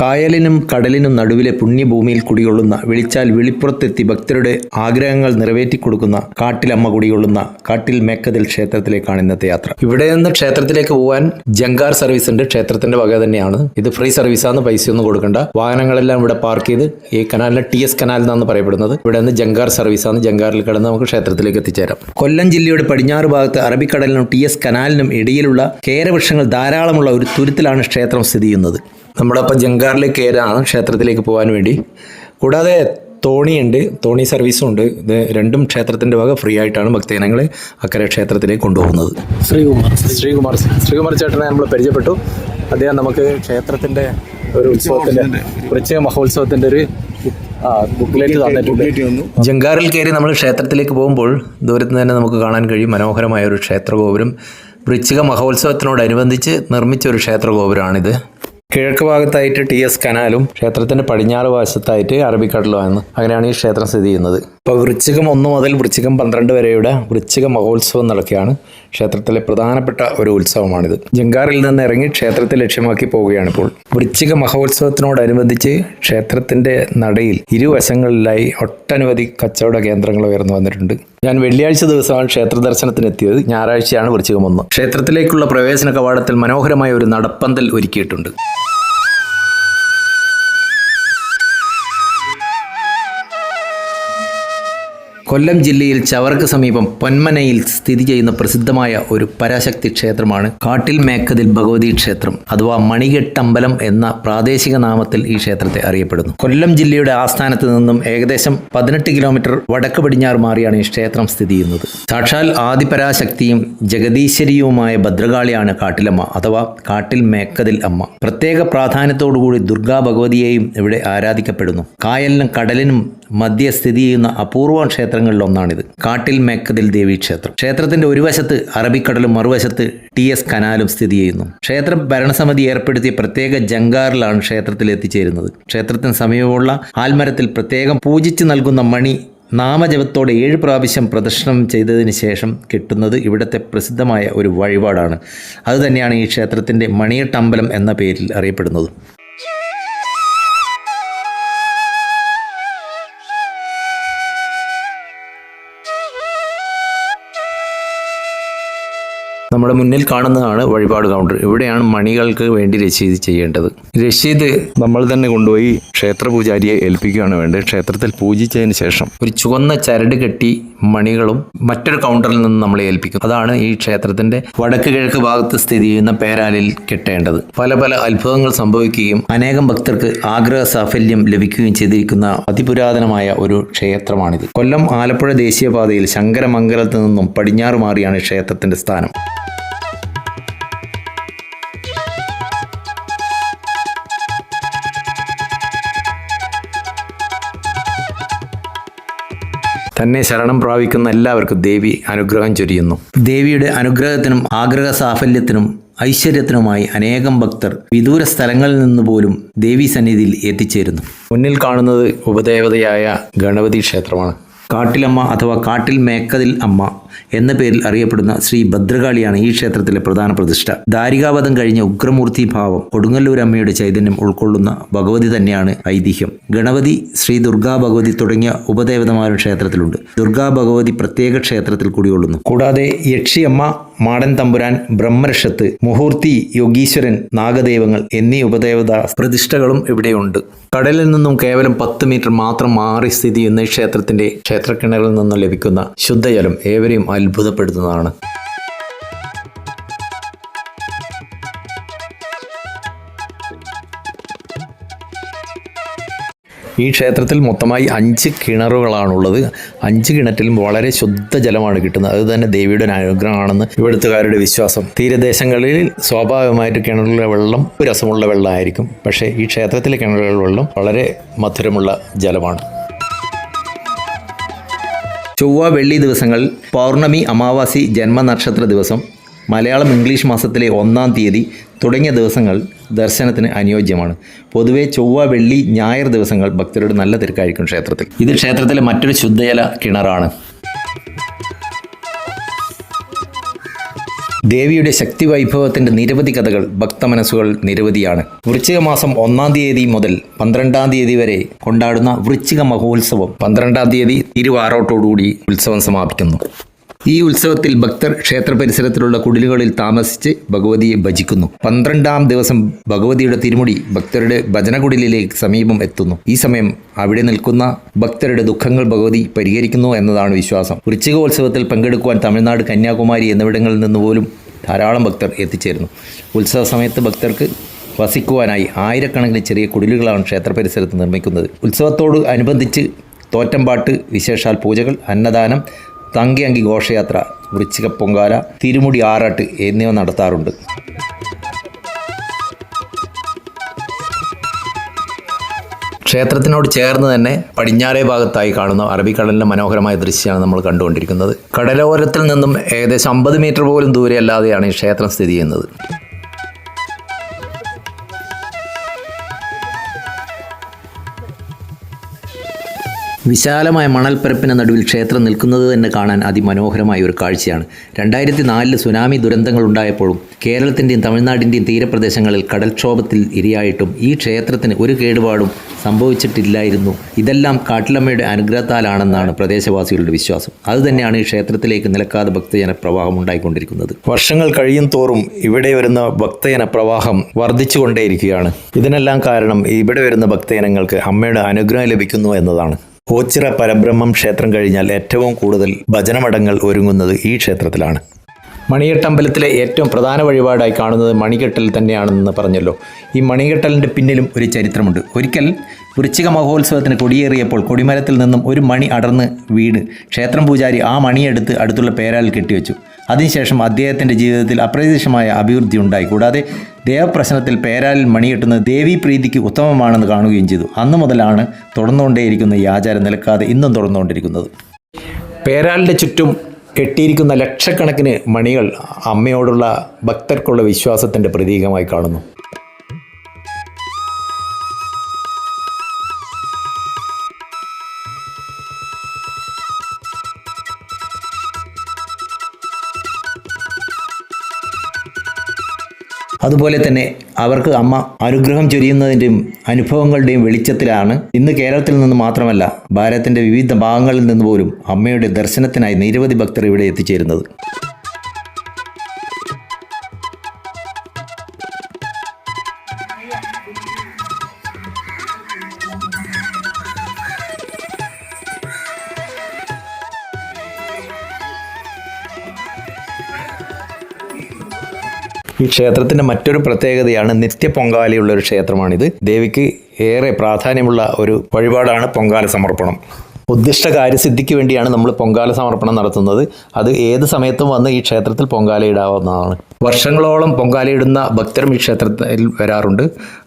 കായലിനും കടലിനും നടുവിലെ പുണ്യഭൂമിയിൽ കുടികൊള്ളുന്ന വിളിച്ചാൽ വിളിപ്പുറത്തെത്തി ഭക്തരുടെ ആഗ്രഹങ്ങൾ നിറവേറ്റിക്കൊടുക്കുന്ന കാട്ടിലമ്മ കുടികൊള്ളുന്ന കാട്ടിൽ മേക്കതിൽ ക്ഷേത്രത്തിലേക്കാണ് ഇന്നത്തെ യാത്ര. ഇവിടെ നിന്ന് ക്ഷേത്രത്തിലേക്ക് പോകാൻ ജങ്കാർ സർവീസ് ഉണ്ട്. ക്ഷേത്രത്തിന്റെ വക തന്നെയാണ്. ഇത് ഫ്രീ സർവീസാണ്. പൈസയൊന്നും കൊടുക്കണ്ട. വാഹനങ്ങളെല്ലാം ഇവിടെ പാർക്ക് ചെയ്ത് ഈ കനാലിനെ ടി എസ് കനാൽ എന്നാണ് പറയപ്പെടുന്നത്. ഇവിടെ നിന്ന് ജങ്കാർ സർവീസാണ്. ജങ്കാറിൽ കടന്ന് നമുക്ക് ക്ഷേത്രത്തിലേക്ക് എത്തിച്ചേരാം. കൊല്ലം ജില്ലയുടെ പടിഞ്ഞാറ് ഭാഗത്ത് അറബിക്കടലിനും ടി എസ് കനാലിനും ഇടയിലുള്ള കേരവൃക്ഷങ്ങൾ ധാരാളമുള്ള ഒരു തുരുത്തിലാണ് ക്ഷേത്രം സ്ഥിതി ചെയ്യുന്നത്. നമ്മളപ്പോൾ ജങ്കാറിലേക്ക് കയറാണ് ക്ഷേത്രത്തിലേക്ക് പോകാൻ വേണ്ടി. കൂടാതെ തോണിയുണ്ട് തോണി സർവീസും ഉണ്ട് ഇത് രണ്ടും ക്ഷേത്രത്തിന്റെ വക ഫ്രീ ആയിട്ടാണ് ഭക്തജനങ്ങളെ അക്കരെ ക്ഷേത്രത്തിലേക്ക് കൊണ്ടുപോകുന്നത്. ശ്രീകുമാർ ശ്രീകുമാർ ശ്രീകുമാർ ചേട്ടനെ നമ്മൾ പരിചയപ്പെട്ടു. അദ്ദേഹം നമുക്ക് ക്ഷേത്രത്തിന്റെ ഒരു ഉത്സവത്തിന്റെ പ്രത്യേക മഹോത്സവത്തിന്റെ ഒരു തന്നിട്ടുണ്ട്. ജങ്കാറിൽ കയറി നമ്മൾ ക്ഷേത്രത്തിലേക്ക് പോകുമ്പോൾ ദൂരത്ത് തന്നെ നമുക്ക് കാണാൻ കഴിയും മനോഹരമായ ഒരു ക്ഷേത്രഗോപുരം. വൃശ്ചിക മഹോത്സവത്തിനോടനുബന്ധിച്ച് നിർമ്മിച്ച ഒരു ക്ഷേത്രഗോപുരമാണിത് കിഴക്ക് ഭാഗത്തായിട്ട് ടി എസ് കനാലും ക്ഷേത്രത്തിന്റെ പടിഞ്ഞാറ് വശത്തായിട്ട് അറബിക്കടലുമാണ്. അങ്ങനെയാണ് ഈ ക്ഷേത്രം സ്ഥിതി ചെയ്യുന്നത്. ഇപ്പോൾ വൃശ്ചികം ഒന്ന് മുതൽ വൃശ്ചികം പന്ത്രണ്ട് വരെയുടെ വൃശ്ചിക മഹോത്സവം നടക്കുകയാണ്. ക്ഷേത്രത്തിലെ പ്രധാനപ്പെട്ട ഒരു ഉത്സവമാണിത്. ജംഗാറിൽ നിന്ന് ഇറങ്ങി ക്ഷേത്രത്തെ ലക്ഷ്യമാക്കി പോവുകയാണ് ഇപ്പോൾ. വൃശ്ചിക മഹോത്സവത്തിനോടനുബന്ധിച്ച് ക്ഷേത്രത്തിന്റെ നടയിൽ ഇരുവശങ്ങളിലായി ഒട്ടനവധി കച്ചവട കേന്ദ്രങ്ങൾ ഉയർന്നു വന്നിട്ടുണ്ട്. ഞാൻ വെള്ളിയാഴ്ച ദിവസമാണ് ക്ഷേത്ര ദർശനത്തിന് എത്തിയത് ഞായറാഴ്ചയാണ് വൃശ്ചികം ഒന്ന്. ക്ഷേത്രത്തിലേക്കുള്ള പ്രവേശന കവാടത്തിൽ മനോഹരമായ ഒരു നടപ്പന്തൽ ഒരുക്കിയിട്ടുണ്ട്. കൊല്ലം ജില്ലയിൽ ചവർക്ക് സമീപം പൊന്മനയിൽ സ്ഥിതി ചെയ്യുന്ന പ്രസിദ്ധമായ ഒരു പരാശക്തി ക്ഷേത്രമാണ് കാട്ടിൽ മേക്കതിൽ ഭഗവതി ക്ഷേത്രം അഥവാ മണികെട്ടമ്പലം എന്ന പ്രാദേശിക നാമത്തിൽ ഈ ക്ഷേത്രത്തെ അറിയപ്പെടുന്നു. കൊല്ലം ജില്ലയുടെ ആസ്ഥാനത്ത് നിന്നും ഏകദേശം പതിനെട്ട് കിലോമീറ്റർ വടക്ക് പടിഞ്ഞാറ് മാറിയാണ് ഈ ക്ഷേത്രം സ്ഥിതി ചെയ്യുന്നത്. സാക്ഷാൽ ആദിപരാശക്തിയും ജഗദീശ്വരിയുമായ ഭദ്രകാളിയാണ് കാട്ടിലമ്മ അഥവാ കാട്ടിൽ മേക്കതിൽ അമ്മ. പ്രത്യേക പ്രാധാന്യത്തോടുകൂടി ദുർഗാ ഭഗവതിയെയും ഇവിടെ ആരാധിക്കപ്പെടുന്നു. കായലിനും കടലിനും മധ്യ സ്ഥിതി ചെയ്യുന്ന അപൂർവ ക്ഷേത്രങ്ങളിലൊന്നാണിത്. കാട്ടിൽ മേക്കതിൽ ദേവി ക്ഷേത്രം. ക്ഷേത്രത്തിന്റെ ഒരു വശത്ത് അറബിക്കടലും മറുവശത്ത് ടി എസ് കനാലും സ്ഥിതി ചെയ്യുന്നു. ക്ഷേത്ര ഭരണസമിതി ഏർപ്പെടുത്തിയ പ്രത്യേക ജങ്കാറിലാണ് ക്ഷേത്രത്തിൽ എത്തിച്ചേരുന്നത്. ക്ഷേത്രത്തിന് സമീപമുള്ള ആൽമരത്തിൽ പ്രത്യേകം പൂജിച്ച് നൽകുന്ന മണി നാമജപത്തോടെ ഏഴ് പ്രാവശ്യം പ്രദർശനം ചെയ്തതിന് ശേഷം കിട്ടുന്നത് ഇവിടുത്തെ പ്രസിദ്ധമായ ഒരു വഴിപാടാണ്. അതുതന്നെയാണ് ഈ ക്ഷേത്രത്തിന്റെ മണിയട്ടമ്പലം എന്ന പേരിൽ അറിയപ്പെടുന്നത്. നമ്മുടെ മുന്നിൽ കാണുന്നതാണ് വഴിപാട് കൗണ്ടർ ഇവിടെയാണ് മണികൾക്ക് വേണ്ടി രശീത് ചെയ്യേണ്ടത്. രശീത് നമ്മൾ തന്നെ കൊണ്ടുപോയി ക്ഷേത്ര പൂജാരിയെ ഏൽപ്പിക്കുകയാണ് വേണ്ടത്. ക്ഷേത്രത്തിൽ പൂജിച്ചതിന് ശേഷം ഒരു ചുവന്ന ചരട് കെട്ടി മണികളും മറ്റൊരു കൗണ്ടറിൽ നിന്ന് നമ്മൾ ഏൽപ്പിക്കും. അതാണ് ഈ ക്ഷേത്രത്തിന്റെ വടക്ക് കിഴക്ക് ഭാഗത്ത് സ്ഥിതി ചെയ്യുന്ന പേരാലിൽ കെട്ടേണ്ടത്. പല പല അത്ഭുതങ്ങൾ സംഭവിക്കുകയും അനേകം ഭക്തർക്ക് ആഗ്രഹ സാഫല്യം ലഭിക്കുകയും ചെയ്തിരിക്കുന്ന അതിപുരാതനമായ ഒരു ക്ഷേത്രമാണിത്. കൊല്ലം ആലപ്പുഴ ദേശീയപാതയിൽ ശങ്കരമംഗലത്ത് നിന്നും പടിഞ്ഞാറ് മാറിയാണ് ക്ഷേത്രത്തിന്റെ സ്ഥാനം. തന്നെ ശരണം പ്രാപിക്കുന്ന എല്ലാവർക്കും ദേവി അനുഗ്രഹം ചൊരിയുന്നു. ദേവിയുടെ അനുഗ്രഹത്തിനും ആഗ്രഹ സാഫല്യത്തിനും ഐശ്വര്യത്തിനുമായി അനേകം ഭക്തർ വിദൂര സ്ഥലങ്ങളിൽ നിന്ന് പോലും ദേവി സന്നിധിയിൽ എത്തിച്ചേരുന്നു. മുന്നിൽ കാണുന്നത് ഉപദേവതയായ ഗണപതി ക്ഷേത്രമാണ്. കാട്ടിലമ്മ അഥവാ കാട്ടിൽ മേക്കതിൽ അമ്മ എന്ന പേരിൽ അറിയപ്പെടുന്ന ശ്രീ ഭദ്രകാളിയാണ് ഈ ക്ഷേത്രത്തിലെ പ്രധാന പ്രതിഷ്ഠ. ദാരികാവധം കഴിഞ്ഞ ഉഗ്രമൂർത്തി ഭാവം കൊടുങ്ങല്ലൂർ അമ്മയുടെ ചൈതന്യം ഉൾക്കൊള്ളുന്ന ഭഗവതി തന്നെയാണ് ഐതിഹ്യം. ഗണപതി ശ്രീ ദുർഗാ ഭഗവതി തുടങ്ങിയ ഉപദേവതമാരും ക്ഷേത്രത്തിലുണ്ട്. ദുർഗാ ഭഗവതി പ്രത്യേക ക്ഷേത്രത്തിൽ കൂടിയുള്ളുന്നു കൂടാതെ യക്ഷിയമ്മ മാടൻ തമ്പുരാൻ ബ്രഹ്മരക്ഷത്ത് മുഹൂർത്തി യോഗീശ്വരൻ നാഗദേവങ്ങൾ എന്നീ ഉപദേവത പ്രതിഷ്ഠകളും ഇവിടെയുണ്ട്. കടലിൽ നിന്നും കേവലം പത്ത് മീറ്റർ മാത്രം മാറി സ്ഥിതി ചെയ്യുന്ന ഈ ക്ഷേത്രത്തിന്റെ ക്ഷേത്രക്കിണറിൽ നിന്നും ലഭിക്കുന്ന ശുദ്ധജലം ഏവരെയും അത്ഭുതപ്പെടുത്തുന്നതാണ്. ഈ ക്ഷേത്രത്തിൽ മൊത്തമായി അഞ്ച് കിണറുകളാണുള്ളത്. അഞ്ച് കിണറ്റിലും വളരെ ശുദ്ധജലമാണ് കിട്ടുന്നത്. അത് തന്നെ ദേവിയുടെ അനുഗ്രഹമാണെന്ന് ഇവിടുത്തുകാരുടെ വിശ്വാസം. തീരദേശങ്ങളിൽ സ്വാഭാവികമായിട്ട് കിണറിലെ വെള്ളം രസമുള്ള വെള്ളമായിരിക്കും. പക്ഷേ ഈ ക്ഷേത്രത്തിലെ കിണറുകളുടെ വെള്ളം വളരെ മധുരമുള്ള ജലമാണ്. ചൊവ്വ വെള്ളി ദിവസങ്ങൾ പൗർണമി അമാവാസി ജന്മനക്ഷത്ര ദിവസം മലയാളം ഇംഗ്ലീഷ് മാസത്തിലെ ഒന്നാം തീയതി തുടങ്ങിയ ദിവസങ്ങൾ ദർശനത്തിന് അനുയോജ്യമാണ്. പൊതുവെ ചൊവ്വ വെള്ളി ഞായർ ദിവസങ്ങൾ ഭക്തരുടെ നല്ല തിരക്കായിരിക്കും ക്ഷേത്രത്തിൽ. ഇത് ക്ഷേത്രത്തിലെ മറ്റൊരു ശുദ്ധജല കിണറാണ്. ദേവിയുടെ ശക്തി വൈഭവത്തിന്റെ നിരവധി കഥകൾ ഭക്തമനസ്സുകൾ നിരവധിയാണ്. വൃശ്ചിക മാസം ഒന്നാം തീയതി മുതൽ പന്ത്രണ്ടാം തീയതി വരെ കൊണ്ടാടുന്ന വൃശ്ചിക മഹോത്സവം പന്ത്രണ്ടാം തീയതി തിരുവാറോട്ടോടുകൂടി ഉത്സവം സമാപിക്കുന്നു. ഈ ഉത്സവത്തിൽ ഭക്തർ ക്ഷേത്ര പരിസരത്തിലുള്ള കുടിലുകളിൽ താമസിച്ച് ഭഗവതിയെ ഭജിക്കുന്നു. പന്ത്രണ്ടാം ദിവസം ഭഗവതിയുടെ തിരുമുടി ഭക്തരുടെ ഭജനകുടിലേക്ക് സമീപം എത്തുന്നു. ഈ സമയം അവിടെ നിൽക്കുന്ന ഭക്തരുടെ ദുഃഖങ്ങൾ ഭഗവതി പരിഹരിക്കുന്നു എന്നതാണ് വിശ്വാസം. വൃശ്ചികോത്സവത്തിൽ പങ്കെടുക്കുവാൻ തമിഴ്നാട് കന്യാകുമാരി എന്നിവിടങ്ങളിൽ നിന്ന് പോലും ധാരാളം ഭക്തർ എത്തിച്ചേരുന്നു. ഉത്സവ സമയത്ത് ഭക്തർക്ക് വസിക്കുവാനായി ആയിരക്കണക്കിന് ചെറിയ കുടിലുകളാണ് ക്ഷേത്ര പരിസരത്ത് നിർമ്മിക്കുന്നത്. ഉത്സവത്തോട് അനുബന്ധിച്ച് തോറ്റമ്പാട്ട് വിശേഷാൽ പൂജകൾ അന്നദാനം തങ്കിയങ്കി ഘോഷയാത്ര വൃശ്ചിക പൊങ്കാല തിരുമുടി ആറാട്ട് എന്നിവ നടത്താറുണ്ട്. ക്ഷേത്രത്തിനോട് ചേർന്ന് തന്നെ പടിഞ്ഞാറേ ഭാഗത്തായി കാണുന്ന അറബിക്കടലിന്റെ മനോഹരമായ ദൃശ്യമാണ് നമ്മൾ കണ്ടുകൊണ്ടിരിക്കുന്നത്. കടലോരത്തിൽ നിന്നും ഏകദേശം അമ്പത് മീറ്റർ പോലും ദൂരെ അല്ലാതെയാണ് ഈ ക്ഷേത്രം സ്ഥിതി ചെയ്യുന്നത്. വിശാലമായ മണൽപ്പരപ്പിന് നടുവിൽ ക്ഷേത്രം നിൽക്കുന്നത് തന്നെ കാണാൻ അതിമനോഹരമായ ഒരു കാഴ്ചയാണ്. രണ്ടായിരത്തി നാലിൽ സുനാമി ദുരന്തങ്ങൾ ഉണ്ടായപ്പോഴും കേരളത്തിന്റെയും തമിഴ്നാടിന്റെയും തീരപ്രദേശങ്ങളിൽ കടൽക്ഷോഭത്തിൽ ഇരയായിട്ടും ഈ ക്ഷേത്രത്തിന് ഒരു കേടുപാടും സംഭവിച്ചിട്ടില്ലായിരുന്നു. ഇതെല്ലാം കാട്ടിലമ്മയുടെ അനുഗ്രഹത്താലാണെന്നാണ് പ്രദേശവാസികളുടെ വിശ്വാസം. അതുതന്നെയാണ് ഈ ക്ഷേത്രത്തിലേക്ക് നിലക്കാതെ ഭക്തജന പ്രവാഹം ഉണ്ടായിക്കൊണ്ടിരിക്കുന്നത്. വർഷങ്ങൾ കഴിയും തോറും ഇവിടെ വരുന്ന ഭക്തജന പ്രവാഹം വർദ്ധിച്ചുകൊണ്ടേയിരിക്കുകയാണ്. ഇതിനെല്ലാം കാരണം ഇവിടെ വരുന്ന ഭക്തജനങ്ങൾക്ക് അമ്മയുടെ അനുഗ്രഹം ലഭിക്കുന്നു എന്നതാണ്. ഓച്ചിറ പരബ്രഹ്മം ക്ഷേത്രം കഴിഞ്ഞാൽ ഏറ്റവും കൂടുതൽ ഭജനമടങ്ങൾ ഒരുങ്ങുന്നത് ഈ ക്ഷേത്രത്തിലാണ്. മണികെട്ടമ്പലത്തിലെ ഏറ്റവും പ്രധാന വഴിപാടായി കാണുന്നത് മണികെട്ടൽ തന്നെയാണെന്ന് പറഞ്ഞല്ലോ. ഈ മണികെട്ടലിന്റെ പിന്നിലും ഒരു ചരിത്രമുണ്ട്. ഒരിക്കൽ വൃശ്ചിക മഹോത്സവത്തിന് കൊടിയേറിയപ്പോൾ കൊടിമരത്തിൽ നിന്നും ഒരു മണി അടർന്ന് വീണ് ക്ഷേത്രം പൂജാരി ആ മണിയെടുത്ത് അടുത്തുള്ള പേരാളിൽ കെട്ടിവെച്ചു. അതിനുശേഷം അദ്ദേഹത്തിന്റെ ജീവിതത്തിൽ അപ്രതീക്ഷിതമായ അഭിവൃദ്ധി ഉണ്ടായി. കൂടാതെ ദേവപ്രശ്നത്തിൽ പേരാലിൽ മണിയെട്ടുന്നത് ദേവീപ്രീതിക്ക് ഉത്തമമാണെന്ന് കാണുകയും ചെയ്തു. അന്നു മുതലാണ് തുടർന്നുകൊണ്ടേയിരിക്കുന്ന ഈ ആചാരം നിലക്കാതെ ഇന്നും തുടർന്നുകൊണ്ടിരിക്കുന്നത്. പേരാലിന്റെ ചുറ്റും കെട്ടിയിരിക്കുന്ന ലക്ഷക്കണക്കിന് മണികൾ അമ്മയോടുള്ള ഭക്തർക്കുള്ള വിശ്വാസത്തിന്റെ പ്രതീകമായി കാണുന്നു. അതുപോലെ തന്നെ അവർക്ക് അമ്മ അനുഗ്രഹം ചൊരിയുന്നതിന്റെയും അനുഭവങ്ങളുടെയും വെളിച്ചത്തിലാണ്. ഇന്ന് കേരളത്തിൽ നിന്ന് മാത്രമല്ല ഭാരതത്തിന്റെ വിവിധ ഭാഗങ്ങളിൽ നിന്ന് പോലും അമ്മയുടെ ദർശനത്തിനായി നിരവധി ഭക്തർ ഇവിടെ എത്തിച്ചേരുന്നത്. ക്ഷേത്രത്തിന്റെ മറ്റൊരു പ്രത്യേകതയാണ് നിത്യ പൊങ്കാലയുള്ള ഒരു ക്ഷേത്രമാണിത്. ദേവിക്ക് ഏറെ പ്രാധാന്യമുള്ള ഒരു വഴിപാടാണ് പൊങ്കാല സമർപ്പണം. ഉദ്ദിഷ്ട കാര്യസിദ്ധിക്ക് വേണ്ടിയാണ് നമ്മൾ പൊങ്കാല സമർപ്പണം നടത്തുന്നത്. അത് ഏത് സമയത്തും വന്ന് ഈ ക്ഷേത്രത്തിൽ പൊങ്കാല ഇടാവുന്നതാണ്. വർഷങ്ങളോളം പൊങ്കാലയിടുന്ന ഭക്തരും ഈ ക്ഷേത്രത്തിൽ വരാറുണ്ട്.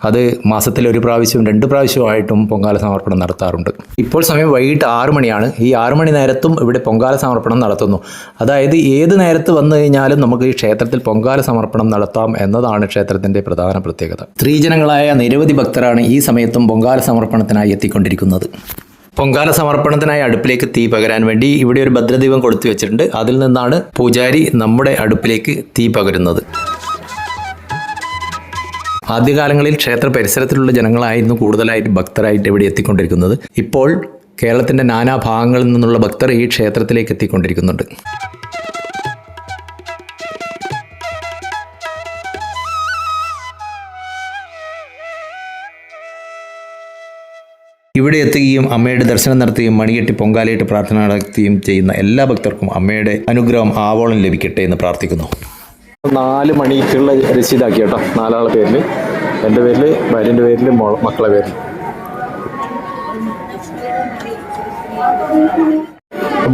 അത് മാസത്തിൽ ഒരു പ്രാവശ്യവും രണ്ട് പ്രാവശ്യമായിട്ടും പൊങ്കാല സമർപ്പണം നടത്താറുണ്ട്. ഇപ്പോൾ സമയം വൈകിട്ട് ആറു മണിയാണ്. ഈ ആറു മണി നേരത്തും ഇവിടെ പൊങ്കാല സമർപ്പണം നടത്തുന്നു. അതായത് ഏത് നേരത്ത് വന്നു കഴിഞ്ഞാലും നമുക്ക് ഈ ക്ഷേത്രത്തിൽ പൊങ്കാല സമർപ്പണം നടത്താം എന്നതാണ് ക്ഷേത്രത്തിന്റെ പ്രധാന പ്രത്യേകത. സ്ത്രീജനങ്ങളായ നിരവധി ഭക്തരാണ് ഈ സമയത്തും പൊങ്കാല സമർപ്പണത്തിനായി എത്തിക്കൊണ്ടിരിക്കുന്നത്. പൊങ്കാല സമർപ്പണത്തിനായി അടുപ്പിലേക്ക് തീ പകരാൻ വേണ്ടി ഇവിടെ ഒരു ഭദ്രദീപം കൊടുത്തു വെച്ചിട്ടുണ്ട്. അതിൽ നിന്നാണ് പൂജാരി നമ്മുടെ അടുപ്പിലേക്ക് തീ പകരുന്നത്. ആദ്യകാലങ്ങളിൽ ക്ഷേത്ര പരിസരത്തിലുള്ള ജനങ്ങളായിരുന്നു കൂടുതലായിട്ട് ഭക്തരായിട്ട് ഇവിടെ എത്തിക്കൊണ്ടിരിക്കുന്നത്. ഇപ്പോൾ കേരളത്തിന്റെ നാനാഭാഗങ്ങളിൽ നിന്നുള്ള ഭക്തർ ഈ ക്ഷേത്രത്തിലേക്ക് എത്തിക്കൊണ്ടിരിക്കുന്നുണ്ട്. ഇവിടെ എത്തുകയും അമ്മയുടെ ദർശനം നടത്തുകയും മണികെട്ടി പൊങ്കാലയിട്ട് പ്രാർത്ഥന നടത്തുകയും ചെയ്യുന്ന എല്ലാ ഭക്തർക്കും അമ്മയുടെ അനുഗ്രഹം ആവോളം ലഭിക്കട്ടെ എന്ന് പ്രാർത്ഥിക്കുന്നു. നാല് മണിക്കുള്ള രസീതാക്കി കേട്ടോ. നാലാളെ പേരിൽ എന്റെ പേരിൽ ഭാര്യന്റെ പേരിൽ മക്കളെ പേരിൽ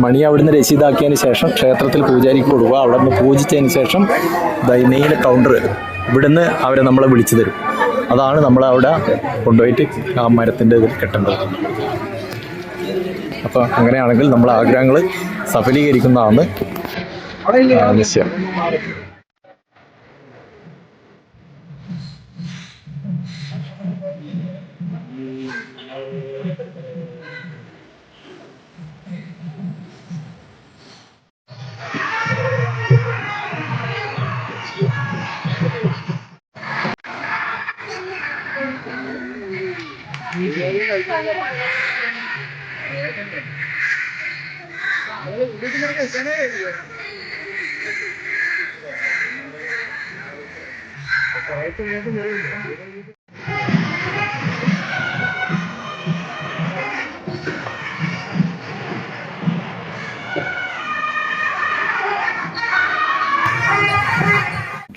മണി അവിടുന്ന് രസീതാക്കിയതിന് ശേഷം ക്ഷേത്രത്തിൽ പൂജാരിക്ക് കൊടുക്കുക. അവിടെ നിന്ന് പൂജിച്ചതിന് ശേഷം ദൈനീല കൗണ്ടർ ഇവിടുന്ന് അവരെ നമ്മളെ വിളിച്ചു തരും. അതാണ് നമ്മൾ അവിടെ കൊണ്ടുപോയിട്ട് ആ മരത്തിന്റെ ഇതിൽ കെട്ടേണ്ടത്. അപ്പോൾ അങ്ങനെയാണെങ്കിൽ നമ്മൾ ആഗ്രഹങ്ങൾ സഫലീകരിക്കുന്നതാണ് ആ, നിശ്ചയം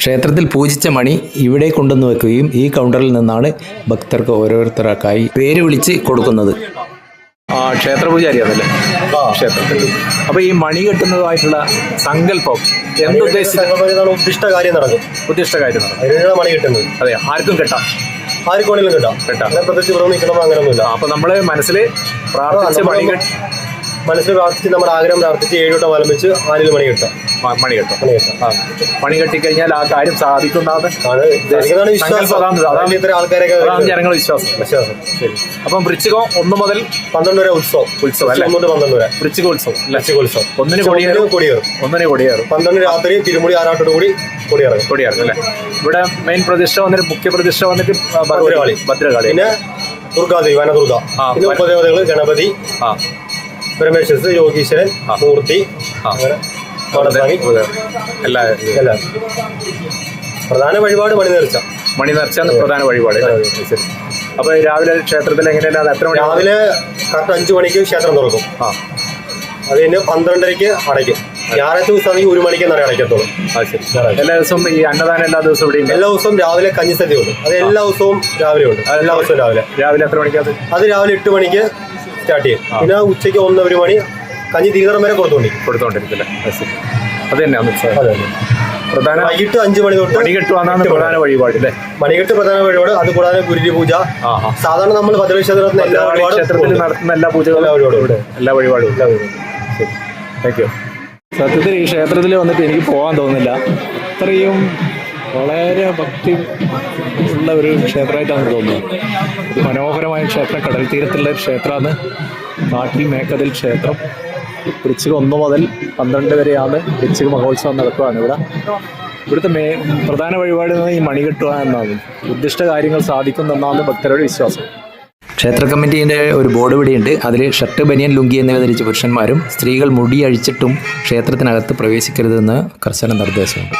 ക്ഷേത്രത്തിൽ പൂജിച്ച മണി ഇവിടെ കൊണ്ടുവന്ന് വെക്കുകയും ഈ കൗണ്ടറിൽ നിന്നാണ് ഭക്തർക്ക് ഓരോരുത്തർക്കായി പേര് വിളിച്ച് കൊടുക്കുന്നത്. ആ ക്ഷേത്ര പൂജാരിയാണല്ലേ ക്ഷേത്രത്തിൽ. അപ്പൊ ഈ മണി കെട്ടുന്നതായിട്ടുള്ള സങ്കല്പം എന്തുദ്ദേശിച്ച സംഘടനകളാണ് ഉദ്ദിഷ്ട കാര്യം നടക്കും. ഉദ്ദിഷ്ട കാര്യം നടക്കും. മണി കിട്ടുന്നത്. അതെ ആർക്കും കെട്ടാം. ആർക്കും വേണമെങ്കിലും കിട്ടാം. കിട്ടാം. പ്രത്യേകിച്ച് ഇവിടെ നിൽക്കണം അങ്ങനെയൊന്നുമില്ല. അപ്പൊ നമ്മൾ മനസ്സിൽ പ്രാർത്ഥിച്ച് മണി കെട്ടി മനസ്സിൽ പ്രാർത്ഥിച്ച് നമ്മുടെ ആഗ്രഹം പ്രാർത്ഥിച്ച് ഏഴുവട്ടം വലം വെച്ച് ആലിൽ മണി കിട്ടാം മണി കിട്ടും മണി കിട്ടാം ആ. മണി കെട്ടിക്കഴിഞ്ഞാൽ ആ കാര്യം സാധിക്കുന്നതാണ് ആണ്. വിശ്വാസം. സങ്കല്പം അതാണ്. ഇത്ര ആൾക്കാരൊക്കെ അതാണ്. ജനങ്ങളുടെ വിശ്വാസം. വിശ്വാസം. ശരി. അപ്പം വൃശ്ചികം ഒന്ന് മുതൽ പന്ത്രണ്ട് വരെ ഉത്സവം. ഉത്സവം അല്ലേ? മൂന്ന് പന്ത്രണ്ട് വരെ. വൃശ്ചിക ഉത്സവം അല്ലേ? ലക്ഷിക ഉത്സവം. ഒന്നിന് കൊടിയേറും. കൊടിയേറും. ഒന്നിന് കൊടിയേറും. പന്ത്രണ്ട് രാത്രി തിരുമുടി ആറാട്ടോട് കൂടി കൊടിയേറും. കൊടിയേറും അല്ലേ? ഇവിടെ മെയിൻ പ്രതിഷ്ഠ വന്നിട്ട് മുഖ്യ പ്രതിഷ്ഠ വന്നിട്ട്. ഭദ്രകാളി. ഭദ്രകാളി. പിന്നെ ദുർഗാദേവി വനദുർഗ. ആ, പിന്നെ വന- ഉപദേവതകൾ ഗണപതി. ആ. പരമേശ്വരസ് യോഗീശ്വരൻ. മൂർത്തി ആ. അങ്ങനെ കോടസ്വാമി എല്ലാ എല്ലാം. പ്രധാന വഴിപാട് മണി നേർച്ച മണി പ്രധാന വഴിപാട് ശരി. അപ്പൊ രാവിലെ ക്ഷേത്രത്തിൽ എങ്ങനെയാണ്? എത്ര മണി രാവിലെ കറക്റ്റ് അഞ്ചു മണിക്ക് ക്ഷേത്രം തുറക്കും. ആ. അത് കഴിഞ്ഞ് പന്ത്രണ്ടരയ്ക്ക് അടയ്ക്കും. ഞായറാഴ്ച ദിവസമാണെങ്കിൽ ഒരു മണിക്ക് നട അടയ്ക്കത്തുള്ളൂ. എല്ലാ ദിവസവും ഈ അന്നദാനം എല്ലാ ദിവസവും ഇവിടെ എല്ലാ ദിവസവും രാവിലെ കഞ്ഞിസദ്യ ഉണ്ട്. അത് എല്ലാ ദിവസവും രാവിലെ ഉണ്ട്. എല്ലാ ദിവസവും രാവിലെ. രാവിലെ എത്ര മണിക്ക് അത് രാവിലെ എട്ട് മണിക്ക് സ്റ്റാർട്ട് ചെയ്യും. പിന്നെ ഉച്ചയ്ക്ക് ഒന്ന് ഒരു മണി കഞ്ഞി തീരം വരെ കൊടുത്തോണ്ടിരിക്കും കൊടുത്തോണ്ടിരിക്കില്ലേ അത് തന്നെ അത് പ്രധാന വൈകിട്ട് അഞ്ചു മണി തൊട്ട് മണി കെട്ടുവാന്നാണ് പ്രധാന വഴിപാട് അല്ലേ? മണികെട്ട് പ്രധാന വഴിപാട് അത് കൂടാതെ ഗുരുതി പൂജ സാധാരണ നമ്മൾ ഭദ്രക്ഷേത്രത്തിന് എല്ലാ ഭദ്രകാളി ക്ഷേത്രത്തിൽ നടത്തുന്ന എല്ലാ പൂജകളും എല്ലാ വഴിപാടും ഇവിടെ എല്ലാ വഴിപാടും എല്ലാ താങ്ക് യു സത്യത്തിൽ ഈ ക്ഷേത്രത്തിൽ വന്നിട്ട് എനിക്ക് പോകാൻ തോന്നുന്നില്ല. അത്രയും വളരെ ഭക്തി ഉള്ള ഒരു ക്ഷേത്രമായിട്ടാണ് തോന്നുന്നത്. മനോഹരമായ ക്ഷേത്രം കടൽ തീരത്തുള്ള ഒരു ക്ഷേത്രമാണ്. നാട്ടിൽ മേക്കതിൽ ക്ഷേത്രം. വൃശ്ചിക ഒന്ന് മുതൽ പന്ത്രണ്ട് വരെയാണ് വൃശ്ചിക മഹോത്സവം നടക്കുകയാണ് ഇവിടെ. ഇവിടുത്തെ മേ പ്രധാന വഴിപാട് ഈ മണി എന്നാണ്. ഉദ്ദിഷ്ട കാര്യങ്ങൾ സാധിക്കുന്നെന്നാണ് ഭക്തരുടെ വിശ്വാസം. ക്ഷേത്ര കമ്മിറ്റീന്റെ ഒരു ബോർഡ് ഇവിടെയുണ്ട്. അതിൽ ഷർട്ട് ബനിയൻ ലുങ്കി എന്നിവ ധരിച്ച പുരുഷന്മാരും സ്ത്രീകൾ മുടി അഴിച്ചിട്ടും ക്ഷേത്രത്തിനകത്ത് പ്രവേശിക്കരുതെന്ന് കർശന നിർദ്ദേശമുണ്ട്.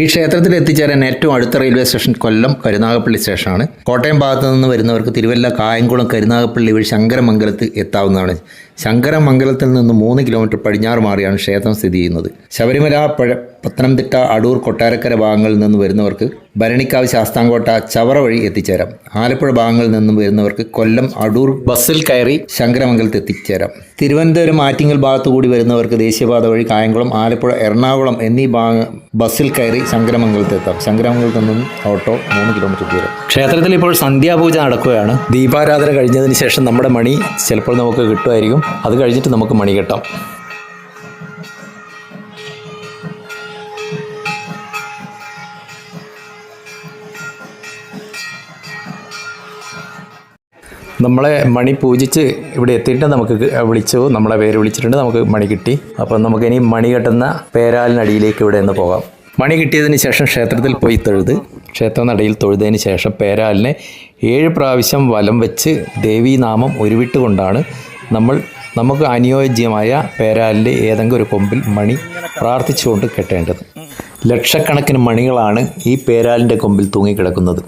ഈ ക്ഷേത്രത്തിൽ എത്തിച്ചേരാൻ ഏറ്റവും അടുത്ത റെയിൽവേ സ്റ്റേഷൻ കൊല്ലം കരുനാഗപ്പള്ളി സ്റ്റേഷനാണ്. കോട്ടയം ഭാഗത്ത് നിന്ന് വരുന്നവർക്ക് തിരുവല്ല കായംകുളം കരുനാഗപ്പള്ളി വഴി ശങ്കരമംഗലത്ത് എത്താവുന്നതാണ്. ശങ്കരമംഗലത്തിൽ നിന്ന് മൂന്ന് കിലോമീറ്റർ പടിഞ്ഞാറ് മാറിയാണ് ക്ഷേത്രം സ്ഥിതി ചെയ്യുന്നത്. ശബരിമല പഴ പത്തനംതിട്ട അടൂർ കൊട്ടാരക്കര ഭാഗങ്ങളിൽ നിന്ന് വരുന്നവർക്ക് ഭരണിക്കാവ് ശാസ്താംകോട്ട ചവറ വഴി എത്തിച്ചേരാം. ആലപ്പുഴ ഭാഗങ്ങളിൽ നിന്നും വരുന്നവർക്ക് കൊല്ലം അടൂർ ബസ്സിൽ കയറി ശങ്കരമംഗലത്ത് എത്തിച്ചേരാം. തിരുവനന്തപുരം ആറ്റിങ്ങൽ ഭാഗത്തു കൂടി വരുന്നവർക്ക് ദേശീയപാത വഴി കായംകുളം ആലപ്പുഴ എറണാകുളം എന്നീ ഭാഗ ബസ്സിൽ കയറി ശങ്കരമംഗലത്ത് എത്താം. ശങ്കരമംഗലത്ത് നിന്നും ഓട്ടോ മൂന്ന് കിലോമീറ്റർ ദൂരം. ക്ഷേത്രത്തിൽ ഇപ്പോൾ സന്ധ്യാപൂജ നടക്കുകയാണ്. ദീപാരാധന കഴിഞ്ഞതിന് ശേഷം നമ്മുടെ മണി ചിലപ്പോൾ നമുക്ക് കിട്ടുമായിരിക്കും. അത് കഴിഞ്ഞിട്ട് നമുക്ക് മണി കെട്ടാം. നമ്മളെ മണി പൂജിച്ച് ഇവിടെ എത്തിയിട്ട് നമുക്ക് വിളിച്ചു. നമ്മളെ പേര് വിളിച്ചിട്ടുണ്ട്. നമുക്ക് മണി കിട്ടി. അപ്പം നമുക്കിനി മണി കെട്ടുന്ന പേരാലിനടിയിലേക്ക് ഇവിടെ നിന്ന് പോകാം. മണി കിട്ടിയതിന് ശേഷം ക്ഷേത്രത്തിൽ പോയി തൊഴുത്. ക്ഷേത്രനടയിൽ തൊഴുതതിന് ശേഷം പേരാലിനെ ഏഴ് പ്രാവശ്യം വലം വെച്ച് ദേവീനാമം ഉരുവിട്ടുകൊണ്ടാണ് നമ്മൾ നമുക്ക് അനുയോജ്യമായ പേരാലിന്റെ ഏതെങ്കിലും ഒരു കൊമ്പിൽ മണി പ്രാർത്ഥിച്ചുകൊണ്ട് കെട്ടേണ്ടത്. ലക്ഷക്കണക്കിന് മണികളാണ് ഈ പേരാലിന്റെ കൊമ്പിൽ തൂങ്ങിക്കിടക്കുന്നത്.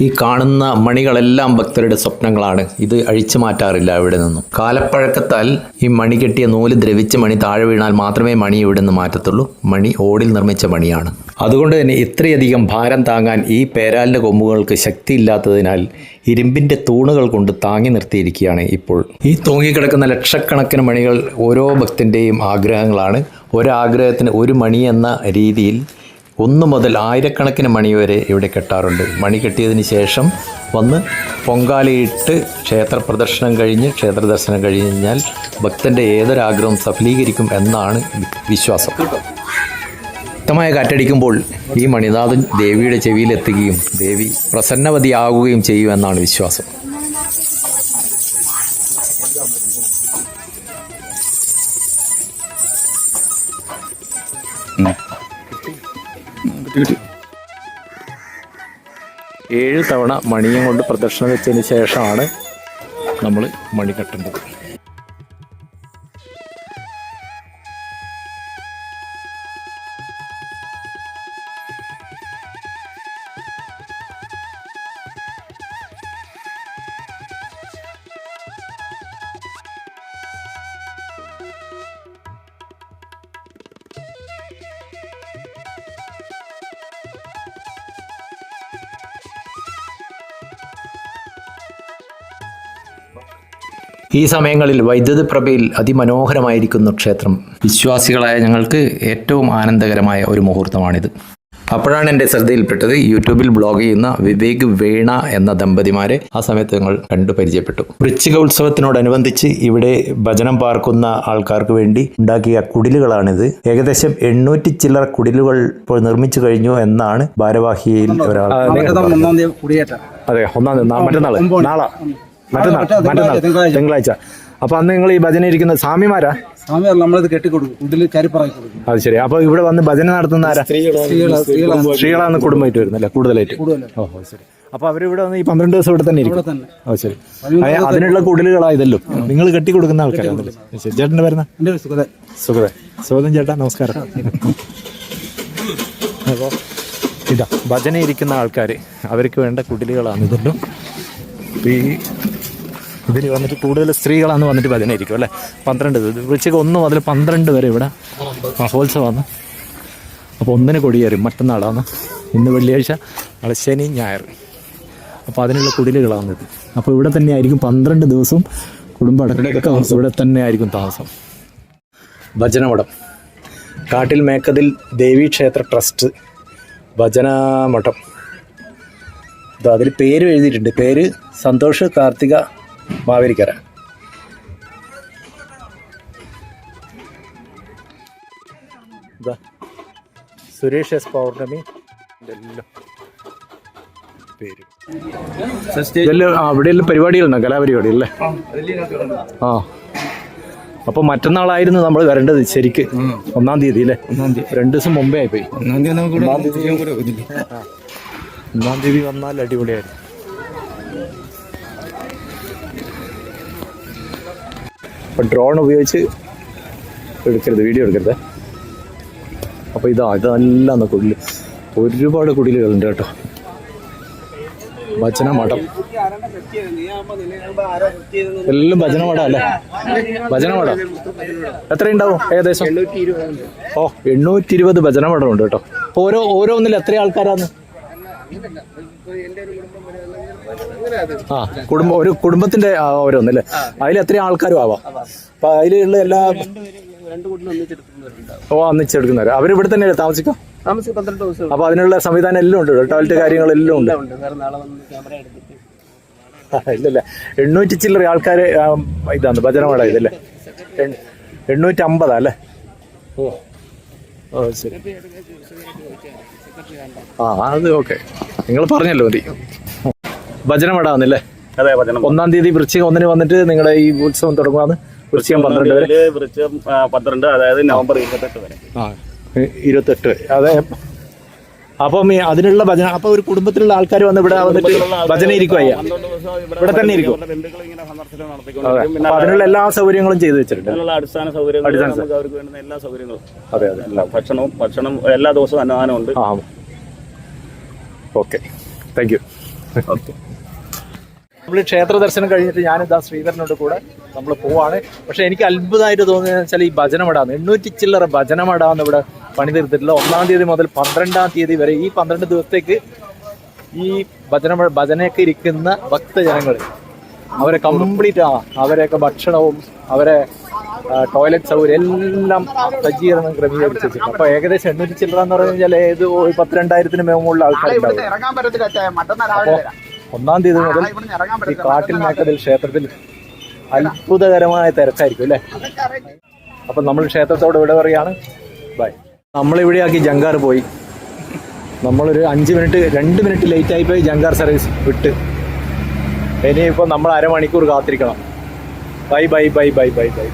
ഈ കാണുന്ന മണികളെല്ലാം ഭക്തരുടെ സ്വപ്നങ്ങളാണ്. ഇത് അഴിച്ചു മാറ്റാറില്ല ഇവിടെ നിന്നും. കാലപ്പഴക്കത്താൽ ഈ മണി കെട്ടിയ നൂൽ ദ്രവിച്ച് മണി താഴെ വീണാൽ മാത്രമേ മണി ഇവിടെ നിന്ന് മാറ്റത്തുള്ളൂ. മണി ഓടിൽ നിർമ്മിച്ച മണിയാണ്. അതുകൊണ്ട് തന്നെ ഇത്രയധികം ഭാരം താങ്ങാൻ ഈ പേരാലിന്റെ കൊമ്പുകൾക്ക് ശക്തിയില്ലാത്തതിനാൽ ഇരുമ്പിന്റെ തൂണുകൾ കൊണ്ട് താങ്ങി നിർത്തിയിരിക്കുകയാണ് ഇപ്പോൾ. ഈ തൂങ്ങിക്കിടക്കുന്ന ലക്ഷക്കണക്കിന് മണികൾ ഓരോ ഭക്തന്റെയും ആഗ്രഹങ്ങളാണ്. ഒരാഗ്രഹത്തിന് ഒരു മണി എന്ന രീതിയിൽ ഒന്ന് മുതൽ ആയിരക്കണക്കിന് മണി വരെ ഇവിടെ കെട്ടാറുണ്ട്. മണി കെട്ടിയതിന് ശേഷം വന്ന് പൊങ്കാലയിട്ട് ക്ഷേത്ര പ്രദർശനം കഴിഞ്ഞ് ക്ഷേത്ര ദർശനം കഴിഞ്ഞാൽ ഭക്തന്റെ ഏതൊരാഗ്രഹവും സഫലീകരിക്കും എന്നാണ് വിശ്വാസം. ശക്തമായ കാറ്റടിക്കുമ്പോൾ ഈ മണിനാഥൻ ദേവിയുടെ ചെവിയിലെത്തുകയും ദേവി പ്രസന്നവതിയാകുകയും ചെയ്യുമെന്നാണ് വിശ്വാസം. ഏഴ് തവണ മണിയും കൊണ്ട് പ്രദക്ഷിണം വെച്ചതിന് ശേഷമാണ് നമ്മൾ മണി കെട്ടേണ്ടത് ഈ സമയങ്ങളിൽ വൈദ്യുതി പ്രഭയിൽ അതിമനോഹരമായിരിക്കുന്നു ക്ഷേത്രം. വിശ്വാസികളായ ഞങ്ങൾക്ക് ഏറ്റവും ആനന്ദകരമായ ഒരു മുഹൂർത്തമാണിത്. അപ്പോഴാണ് എന്റെ ശ്രദ്ധയിൽപ്പെട്ടത് യൂട്യൂബിൽ ബ്ലോഗ് ചെയ്യുന്ന വിവേക് വേണ എന്ന ദമ്പതിമാരെ ആ സമയത്ത് ഞങ്ങൾ കണ്ടു പരിചയപ്പെട്ടു. വൃശ്ചിക ഉത്സവത്തിനോടനുബന്ധിച്ച് ഇവിടെ ഭജനം പാർക്കുന്ന ആൾക്കാർക്ക് വേണ്ടി ഉണ്ടാക്കിയ കുടിലുകളാണിത്. ഏകദേശം എണ്ണൂറ്റി ചില്ലറ കുടിലുകൾ ഇപ്പോൾ നിർമ്മിച്ചു കഴിഞ്ഞു എന്നാണ് ഭാരവാഹിയിൽ ഒരാൾ അതെ ഒന്നാം മറ്റന്നാൾ നാളെ. മറ്റന്നാൾ മറ്റന്നാൾ തിങ്കളാഴ്ച. അപ്പൊ അന്ന് നിങ്ങൾ ഈ ഭജന ഇരിക്കുന്ന സ്വാമിമാരാ? സ്വാമി നമ്മളത് കെട്ടിക്കൊടുക്കും. കൊടുക്കും. അത് ശരി. അപ്പൊ ഇവിടെ വന്ന് ഭജന നടത്തുന്ന ആരാ? സ്ത്രീകൾ സ്ത്രീകളാണ് കുടുംബമായിട്ട് വരുന്നല്ലേ? കൂടുതലായിട്ട്. ഓഹോ ശരി. അപ്പൊ അവരിവിടെ വന്ന് ഈ പന്ത്രണ്ട് ദിവസം ഇവിടെ തന്നെ ഇരിക്കും. ഓ ശരി. അതിനുള്ള കുടലുകളാ ഇതല്ലോ. നിങ്ങൾ കെട്ടി കൊടുക്കുന്ന ആൾക്കാരാണല്ലേ ചേട്ടന്റെ വരുന്ന സുഖത സുഖതൻ ചേട്ടാ നമസ്കാരം. അപ്പോൾ ഇതാ ഭജന ഇരിക്കുന്ന ആൾക്കാർ അവർക്ക് വേണ്ട കുടിലുകളാണ് ഇതല്ലോ. ഈ ഇതിൽ വന്നിട്ട് കൂടുതൽ സ്ത്രീകളാണ് വന്നിട്ട് പതിനായിരിക്കും അല്ലേ? പന്ത്രണ്ട് ഉച്ചയ്ക്ക് ഒന്ന് മുതൽ പന്ത്രണ്ട് വരെ ഇവിടെ മഹോത്സവമാണ് അപ്പോൾ ഒന്നിന് കൊടിയേറും മറ്റന്നാളാണ്. ഇന്ന് വെള്ളിയാഴ്ച നാളെ ശനി ഞായർ. അപ്പോൾ അതിനുള്ള കുടിലുകളാണ് ഇത്. അപ്പോൾ ഇവിടെ തന്നെ ആയിരിക്കും പന്ത്രണ്ട് ദിവസവും കുടുംബടക്കം ഇവിടെ തന്നെ ആയിരിക്കും താമസം. ഭജനമഠം. കാട്ടിൽ മേക്കതിൽ ദേവീക്ഷേത്ര ട്രസ്റ്റ് ഭജനമഠം. അതിൽ പേര് എഴുതിയിട്ടുണ്ട്. പേര് സന്തോഷ് കാർത്തിക മാവേലിക്കര. ഇതാ സുരേഷ് എസ് പൗർണമി. അവിടെ പേര്. ഇതെല്ലാം ആ, അവിടെയെല്ലാം പരിപാടികളുണ്ടോ കലാപരിപാടി അല്ലേ? ആ അപ്പൊ മറ്റന്നാളായിരുന്നു നമ്മൾ വരേണ്ടത് ശരിക്ക്. ഒന്നാം തീയതി അല്ലേ? ഒന്നാം തീയതി. രണ്ട് ദിവസം മുമ്പേ ആയിപ്പോയി. ഒന്നാം തീയതി ഒന്നാം തീയതി വന്നാൽ അടിപൊളിയായിരുന്നു. അപ്പൊ ഡ്രോൺ ഉപയോഗിച്ച് എടുക്കരുത് വീഡിയോ എടുക്കരുത്. അപ്പോൾ ഇതാ ഇതെല്ലാം കുടിൽ. ഒരുപാട് കുടിലുകളുണ്ട് കേട്ടോ. ഭജന മഠം. എല്ലാം ഭജന മഠം അല്ലേ? ഭജന മഠം. എത്രയുണ്ടാവും ഏകദേശം? ഓ എണ്ണൂറ്റി ഇരുപത് ഭജന മഠം ഉണ്ട് കേട്ടോ. ഓരോ ഓരോന്നിൽ എത്ര ആൾക്കാരാണ് ആ കുടുംബ ഒരു കുടുംബത്തിന്റെ ഓരോന്നല്ലേ? അതിൽ എത്ര ആൾക്കാരും ആവാം. അപ്പൊ അതിലുള്ള എല്ലാ ഓ ഒന്നിച്ചെടുക്കുന്നവര് അവരിവിടെ തന്നെ താമസിക്കാം? താമസിച്ച് പന്ത്രണ്ട് ദിവസം അപ്പൊ അതിനുള്ള സംവിധാനം എല്ലാം ഉണ്ട്. ടോയ്ലറ്റ് കാര്യങ്ങളെല്ലാം ഉണ്ട്. ഉണ്ട്. വേറെ നാളെ വന്ന് ക്യാമറ എടുത്തിട്ട്. ഇല്ലല്ല. എണ്ണൂറ്റി ചില്ലറ ആൾക്കാര് ആ, ഇതാണ് ഭജനമാട ഇതല്ലേ? എണ്ണൂറ്റി അമ്പതാ അല്ലേ? ഓ ഓ ശരി. ആ അത് ഓക്കെ. നിങ്ങൾ പറഞ്ഞല്ലോ മതി. ഭജനമട വന്നില്ലേ അതെ ഭജനം. ഒന്നാം തീയതി വൃശ്ചികം ഒന്നിന് വന്നിട്ട് നിങ്ങളുടെ ഈ ഉത്സവം തുടങ്ങുവാന്ന്? വൃശ്ചികം പന്ത്രണ്ട് വരെ. വൃശ്ചികം പന്ത്രണ്ട് അതായത് നവംബർ ഇരുപത്തെട്ട് വരെ. ആ ഇരുപത്തെട്ട്. വരെ അതെ. അപ്പം ഈ അതിനുള്ള ഭജന അപ്പൊ ഒരു കുടുംബത്തിലുള്ള ആൾക്കാർ വന്ന് ഇവിടെ വന്നിട്ട് ഭജന ഇരിക്കുവയ്യ ഇവിടെ തന്നെ ഇരിക്കും. അതിനുള്ള എല്ലാ സൗകര്യങ്ങളും ചെയ്തു വെച്ചിട്ടുണ്ട്. അതിനുള്ള അടിസ്ഥാന സൗകര്യങ്ങൾ അവർക്ക് വേണ്ടുന്ന എല്ലാ സൗകര്യങ്ങളും. അതെ അതെ. എല്ലാ ഭക്ഷണവും ഭക്ഷണം എല്ലാ ദിവസവും അന്നദാനം ഉണ്ട് ഓക്കെ. താങ്ക് യു നമ്മൾ ക്ഷേത്ര ദർശനം കഴിഞ്ഞിട്ട് ഞാനിതാ ശ്രീധരനോട് കൂടെ നമ്മൾ പോവാണ്. പക്ഷെ എനിക്ക് അത്ഭുതമായിട്ട് തോന്നിയെന്ന് വെച്ചാൽ ഈ ഭജനമടാന്ന്. എണ്ണൂറ്റി ചില്ലറ ഭജനമടാന്ന് ഇവിടെ പണി തീർത്തിട്ടില്ല ഒന്നാം തീയതി മുതൽ പന്ത്രണ്ടാം തീയതി വരെ ഈ പന്ത്രണ്ട് ദിവസത്തേക്ക് ഈ ഭജന ഭജനയൊക്കെ ഇരിക്കുന്ന ഭക്തജനങ്ങൾ അവരെ കംപ്ലീറ്റ് ആ അവരെയൊക്കെ ഭക്ഷണവും അവരെ ടോയ്ലറ്റ് സൗകര്യം എല്ലാം സജ്ജീകരണം ക്രമീകരിച്ച് വെച്ചിട്ടുണ്ട് അപ്പൊ ഏകദേശം എണ്ണൂറ്റി ചില്ലറ എന്ന് പറഞ്ഞു കഴിഞ്ഞാൽ ഏത് പത്ത് രണ്ടായിരത്തിന് മേമുള്ള ആൾക്കാരുണ്ടാവും. ഒന്നാം തീയതി മുതൽ ഈ കാട്ടിൽ മേക്കതിൽ ക്ഷേത്രത്തിൽ അത്ഭുതകരമായ തിരക്കായിരിക്കും അല്ലേ? അപ്പൊ നമ്മൾ ക്ഷേത്രത്തോട് ഇവിടെ പറയാണ് ബൈ നമ്മളിവിടെയാക്കി ജങ്കാർ പോയി. നമ്മളൊരു അഞ്ച് മിനിറ്റ് രണ്ട് മിനിറ്റ് ലേറ്റ് ആയി പോയി ജങ്കാർ സർവീസ് വിട്ട്. ഇനിയിപ്പോൾ നമ്മൾ അരമണിക്കൂർ കാത്തിരിക്കണം. Bye bye bye bye bye bye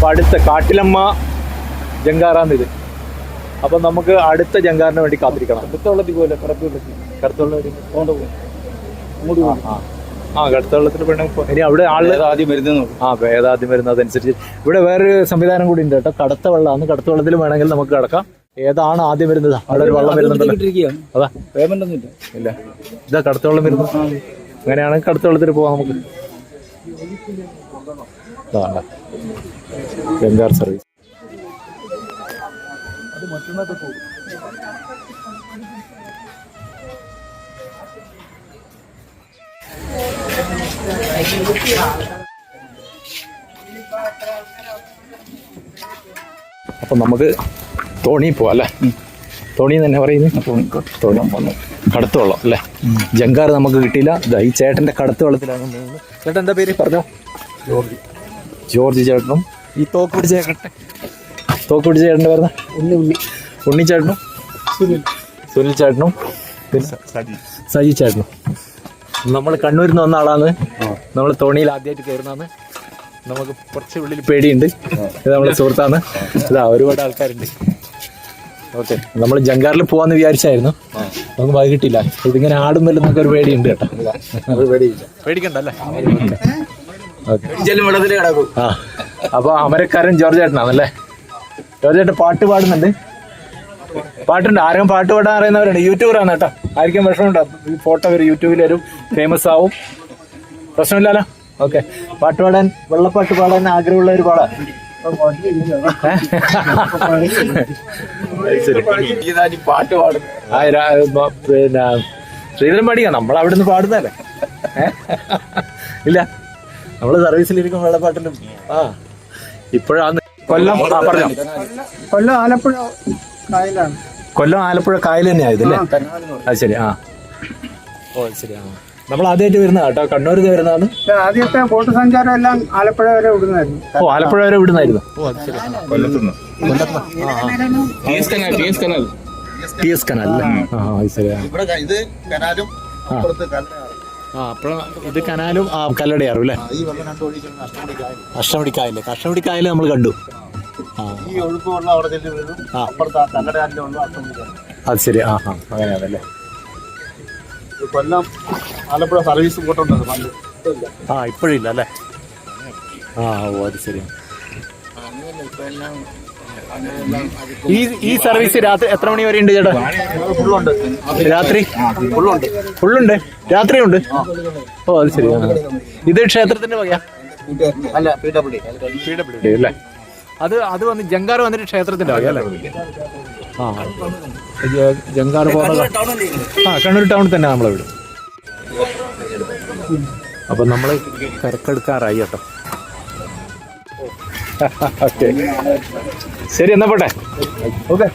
അപ്പൊ അടുത്ത കാട്ടിലമ്മ ജങ്കാറാന്ന് ഇത്. അപ്പൊ നമുക്ക് അടുത്ത ജങ്കാറിന് വേണ്ടി കാത്തിരിക്കണം. കടുത്തവെള്ളത്തിൽ പോലെ. ആ കടുത്തുള്ളത്തിൽ പെണ്ണ ഇനി അവിടെ ആൾ ആദ്യം വരുന്നത് ആ ഏതാദ്യം വരുന്നത് അതനുസരിച്ച് ഇവിടെ വേറൊരു സംവിധാനം കൂടി ഉണ്ട് കേട്ടോ. കടുത്ത വെള്ളമാണ് കടുത്ത വെള്ളത്തിൽ വേണമെങ്കിൽ നമുക്ക് കിടക്കാം. ഏതാണ് ആദ്യം വരുന്നത്? അവിടെ ഒരു വെള്ളം വരുന്നുണ്ടല്ലോ. അതാ. പേയ്മെന്റ് ഒന്നും ഇല്ല. ഇല്ല. ഇതാ കടുത്ത വെള്ളം വരുന്നു. അങ്ങനെയാണെങ്കിൽ കടുത്ത വെള്ളത്തിൽ പോവാം നമുക്ക്. ഇതാ ഗംഗാർ സർവീസ്. അപ്പൊ നമുക്ക് തോണി പോവാം അല്ലേ? തോണി തന്നെ പറയുന്നത്? തോണി വന്നു. വെള്ളം അല്ലേ? ജങ്കാർ നമുക്ക് കിട്ടിയില്ല. ഇതാ ഈ ചേട്ടന്റെ കടത്ത് വെള്ളത്തിലാണ് ചേട്ടൻ എന്താ പേര്? പറഞ്ഞോ. ജോർജ്. ജോർജ് ചേട്ടനും ഈ തോക്ക് പിടിച്ച ചേട്ടൻ തോക്ക് പിടിച്ച ചേട്ടന്റെ പേരുന്ന ഉണ്ണി ഉണ്ണി. ഉണ്ണി ചേട്ടനും? സുനിൽ. സുനിൽ ചേട്ടനും? പിന്നെ? സജി. ചേട്ടനും. നമ്മൾ കണ്ണൂരിൽ നിന്ന് വന്ന ആളാണ്. നമ്മൾ തോണിയിൽ ആദ്യമായിട്ട് കയറുന്നതാണ്. നമുക്ക് കുറച്ച് ഉള്ളിൽ പേടിയുണ്ട്. ഇത് നമ്മളെ സുഹൃത്താണ്. ഇതാ ഒരുപാട് ആൾക്കാരുണ്ട്. ഓക്കെ. നമ്മൾ ജങ്കാറിൽ പോവാന്ന് വിചാരിച്ചായിരുന്നു. നമുക്ക് വൈകിട്ടില്ല ഇതിങ്ങനെ ആടുമ്പോൾ നമുക്ക് ഒരു പേടിയുണ്ട് കേട്ടോ. പേടിക്കണ്ടല്ലേ ഓക്കെ. വെള്ളത്തിൽ കിടക്കും. ആ. അപ്പൊ അമരക്കാരൻ ജോർജ് ചേട്ടനാണല്ലേ ജോർജ് ചേട്ടൻ പാട്ട് പാടുന്നുണ്ട്. പാട്ടുണ്ട്. ആരും പാട്ട് പാടാൻ അറിയുന്നവരുണ്ട്. യൂട്യൂബറാണ് കേട്ടോ. ആയിരിക്കും വിഷമമുണ്ടോ? ഈ ഫോട്ടോ വരും യൂട്യൂബിൽ വരും. ഫേമസ് ആവും. പ്രശ്നമില്ലല്ലോ? ഓക്കെ പാട്ട് പാടാൻ വെള്ളപ്പാട്ട് പാടാൻ ആഗ്രഹമുള്ള ഒരു പാടാ പാട്ട് പാടും പിന്നെ ശ്രീധരൻ പാടിയാ? നമ്മൾ അവിടെ നിന്ന് പാടുന്നല്ലേ? ഇല്ല. നമ്മൾ സർവീസിലിരിക്കും വെള്ളപ്പാട്ടിലും ആ ഇപ്പോഴാണ് കൊല്ലം പറഞ്ഞോ. കൊല്ലം ആലപ്പുഴ കായലാണ്. കൊല്ലം ആലപ്പുഴ കായൽ തന്നെയായതല്ലേ അത് ശരി ആ. ഓ ശരി ആ. നമ്മൾ ആദ്യമായിട്ട് വരുന്ന കേട്ടോ. കണ്ണൂർ വരുന്നതാണ്? ആദ്യത്തെ ബോട്ട് സഞ്ചാരം എല്ലാം ആലപ്പുഴ വരെ വിടുന്നായിരുന്നു ഓ ആലപ്പുഴ വരെ വിടുന്നായിരുന്നു ടി എസ് കനാൽ. ടി ആ കനാൽ ശരി ആ. ഇവിടെ ഇത് കനാലും ആ അപ്പോൾ ഇത് കനാലും ആ കല്ലടയാറും അല്ലേ? ഈ വെള്ളം രണ്ടു അഷ്ടമുടിക്കായൽ നമ്മൾ കണ്ടു. ആ. ഈ ഒഴുക്ക് വെള്ളം അവിടെ ചെല്ലി വീഴും. ആ. അപ്പുറത്ത് ആ കല്ലടയാലിന്റെ വെള്ളം അഷ്ടമുടി കായൽ അത് ശരി. ആ ആ. അങ്ങനെയാണല്ലേ? ഇത് കൊല്ലം ആലപ്പുഴ സർവീസ് പണ്ട്. ആ ഇപ്പോഴില്ല അല്ലേ? ആ ഓ അത് ശരി. ഈ ഈ സർവീസ് രാത്രി എത്ര മണി വരെ ഉണ്ട് ചേട്ടാ? ഫുള്ളുണ്ട് രാത്രി? ഫുള്ളുണ്ട്. ഫുള്ളുണ്ട് രാത്രിയുണ്ട്? ഓ അത് ശരി. ഇത് ക്ഷേത്രത്തിന്റെ വകയാ? അല്ല? പി ഡബ്ല്യു അല്ലേ അത് അത് വന്ന് ജങ്കാർ വന്നിട്ട് ക്ഷേത്രത്തിന്റെ വക അല്ലേ? ആ. ജങ്കാർ പോകാൻ ആ കണ്ണൂർ ടൗണിൽ തന്നെ നമ്മളെ വീട്. അപ്പൊ നമ്മൾ കരക്കെടുക്കാറായി കേട്ടോ. ഓക്കെ ശരി എന്നാ പോട്ടെ. ഓക്കെ